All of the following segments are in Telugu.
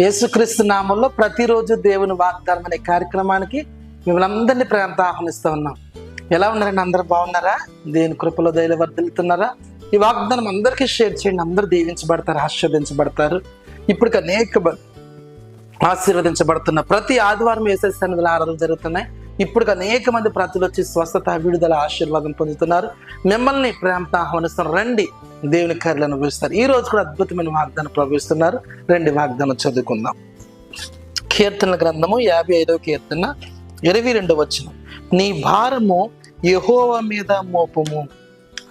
యేసుక్రీస్తు నామంలో ప్రతిరోజు దేవుని వాగ్దానం అనే కార్యక్రమానికి మిమ్మల్ని అందరినీ ప్రేమతో ఆహ్వానిస్తూ ఉన్నాం. ఎలా ఉన్నారండి? అందరు బాగున్నారా? దేని కృపలో దయలు వర్దిల్తున్నారా ఈ వాగ్దానం అందరికీ షేర్ చేయండి. అందరూ దీవించబడతారు ఆశీర్వదించబడతారు. ఇప్పటికి అనేక బ- ఆశీర్వదించబడుతున్న ప్రతి ఆదివారం వేసే సన్నిధిలో ఆరాధనలు జరుగుతున్నాయి. ఇప్పుడు అనేక మంది ప్రజలు వచ్చి స్వస్థత విడుదల ఆశీర్వాదం పొందుతున్నారు. మిమ్మల్ని ప్రేమతో ఆహ్వానిస్తున్నారు రండి దేవుని కార్యాలను అనుభవిస్తారు. ఈ రోజు కూడా అద్భుతమైన వాగ్దానం ప్రవేశిస్తున్నారు రెండు వాగ్దానం చదువుకుందాం. కీర్తన గ్రంథము యాభై ఐదవ కీర్తన ఇరవై రెండవ వచ్చిన నీ భారము యహోవ మీద మోపము.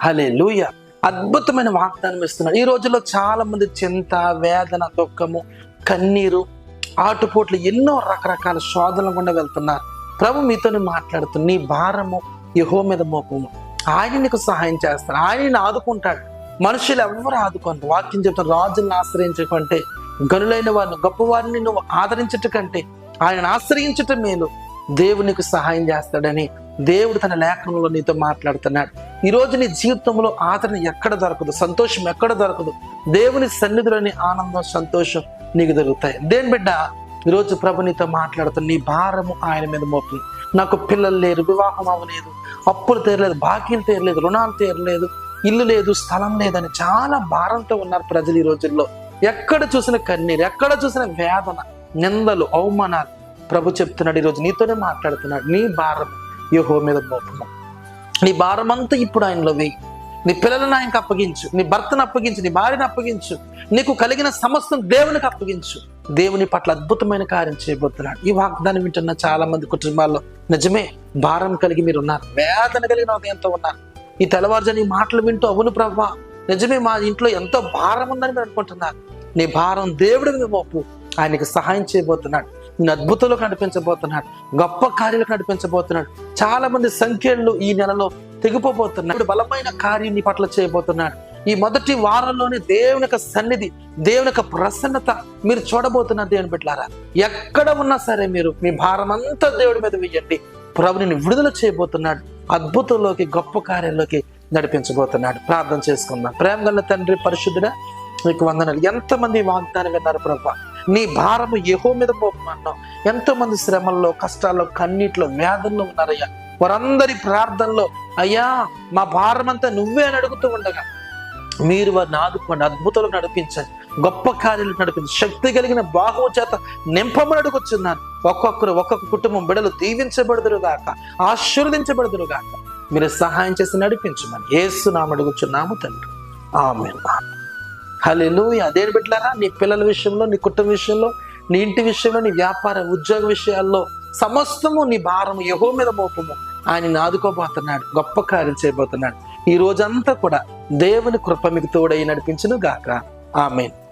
హలే లూయ అద్భుతమైన వాగ్దానం ఇస్తున్నాడు ఈ రోజుల్లో చాలా మంది చింత వేదన దుఃఖము కన్నీరు ఆటుపోట్లు ఎన్నో రకరకాల శోధనలు గుండా వెళ్తున్నారు. ప్రభు మీతో మాట్లాడుతున్న నీ భారము యహో మీద మోపము. ఆయన నీకు సహాయం చేస్తాడు. ఆయన ఆదుకుంటాడు. మనుషులు ఎవరు ఆదుకోండి వాక్యం చెప్తారు రాజుని ఆశ్రయించకంటే గనులైన వారిని గొప్పవారిని నువ్వు ఆదరించట కంటే ఆయన ఆశ్రయించటం మేలు. దేవునికి సహాయం చేస్తాడని దేవుడు తన లేఖనంలో నీతో మాట్లాడుతున్నాడు. ఈరోజు నీ జీవితంలో ఆదరణ ఎక్కడ దొరకదు? సంతోషం ఎక్కడ దొరకదు? దేవుని సన్నిధిలోని ఆనందం సంతోషం నీకు దొరుకుతాయి. దేని బిడ్డ? ఈరోజు ప్రభు నీతో మాట్లాడుతున్న నీ భారము ఆయన మీద మోపు నాకు పిల్లలు లేరు వివాహం అవ్వలేదు అప్పులు తీరలేదు బాకీలు తీరలేదు రుణాలు తీరలేదు ఇల్లు లేదు స్థలం లేదని చాలా భారంతో ఉన్నారు ప్రజలు ఈ రోజుల్లో. ఎక్కడ చూసిన కన్నీరు ఎక్కడ చూసిన వేదన నిందలు అవమానాలు. ప్రభు చెప్తున్నాడు ఈరోజు నీతోనే మాట్లాడుతున్నాడు నీ భారం యోహో మీద మోపము. నీ భారమంతా ఇప్పుడు ఆయనలో వెయ్యి నీ పిల్లలను ఆయనకు అప్పగించు నీ భర్తను అప్పగించు నీ భార్యను అప్పగించు నీకు కలిగిన సమస్తం దేవునికి అప్పగించు. దేవుని పట్ల అద్భుతమైన కార్యం చేయబోతున్నాడు. ఈ వాగ్దానం వింటున్న చాలా మంది కుటుంబాల్లో నిజమే భారం కలిగి మీరు ఉన్నారు వేదన కలిగిన హృదయంతో ఉన్నారు. ఈ తెల్లవారుజాని మాటలు వింటూ అవును ప్రభా నిజమే మా ఇంట్లో ఎంతో భారం ఉందని మీరు అనుకుంటున్నారు. నీ భారం దేవుడి మీద మోపు ఆయనకి సహాయం చేయబోతున్నాడు. నేను అద్భుతంలో కనిపించబోతున్నాడు గొప్ప కార్యాలు నడిపించబోతున్నాడు. చాలా మంది సంఖ్యలు ఈ నెలలో తెగిపోబోతున్నాడు. బలమైన కార్యం నీ పట్ల చేయబోతున్నాడు. ఈ మొదటి వారంలోనే దేవుని యొక్క సన్నిధి దేవుని యొక్క ప్రసన్నత మీరు చూడబోతున్నారు దేవుని బిడ్డలారా. ఎక్కడ ఉన్నా సరే మీరు మీ భారమంతా దేవుడి మీద వేయండి ప్రభు విడుదల చేయబోతున్నాడు. అద్భుతంలోకి గొప్ప కార్యంలోకి నడిపించబోతున్నాడు. ప్రార్థన చేసుకుందాం. ప్రేమ గల తండ్రి పరిశుద్ధుడ మీకు వందనాలు. ఎంతమంది వాగ్దానం విన్నారు ప్రభు? నీ భారము యహో మీద పోమన్నావు ఎంతోమంది శ్రమల్లో కష్టాల్లో కన్నీటిలో వేదనలో ఉన్నారయ్యా. వారందరి ప్రార్థనలో అయ్యా మా భారం అంతా నువ్వే అని అడుగుతూ ఉండగా మీరు వారిని ఆదుకోండి అద్భుతాలు నడిపించండి గొప్ప కార్యాలు నడిపించి శక్తి కలిగిన బాహువు చేత నింపమని అడుగుచున్నాను. ఒక్కొక్కరు ఒక్కొక్క కుటుంబం బిడలు దీవించబడదురు గాక ఆశీర్వదించబడదురు గాక మీరు సహాయం చేసి నడిపించమని ఏసునామడుగుచున్నాము తండ్రి. ఆమె హలో అదే బిడ్డలారా? నీ పిల్లల విషయంలో నీ కుటుంబ విషయంలో నీ ఇంటి విషయంలో నీ వ్యాపార ఉద్యోగ విషయాల్లో సమస్తము నీ భారము యహో మీద మోపము. ఆయన ఆదుకోబోతున్నాడు గొప్ప కార్యం చేయబోతున్నాడు. ఈ రోజంతా కూడా దేవుని కృప మీకు తోడై నడిపించును గాక ఆమెను.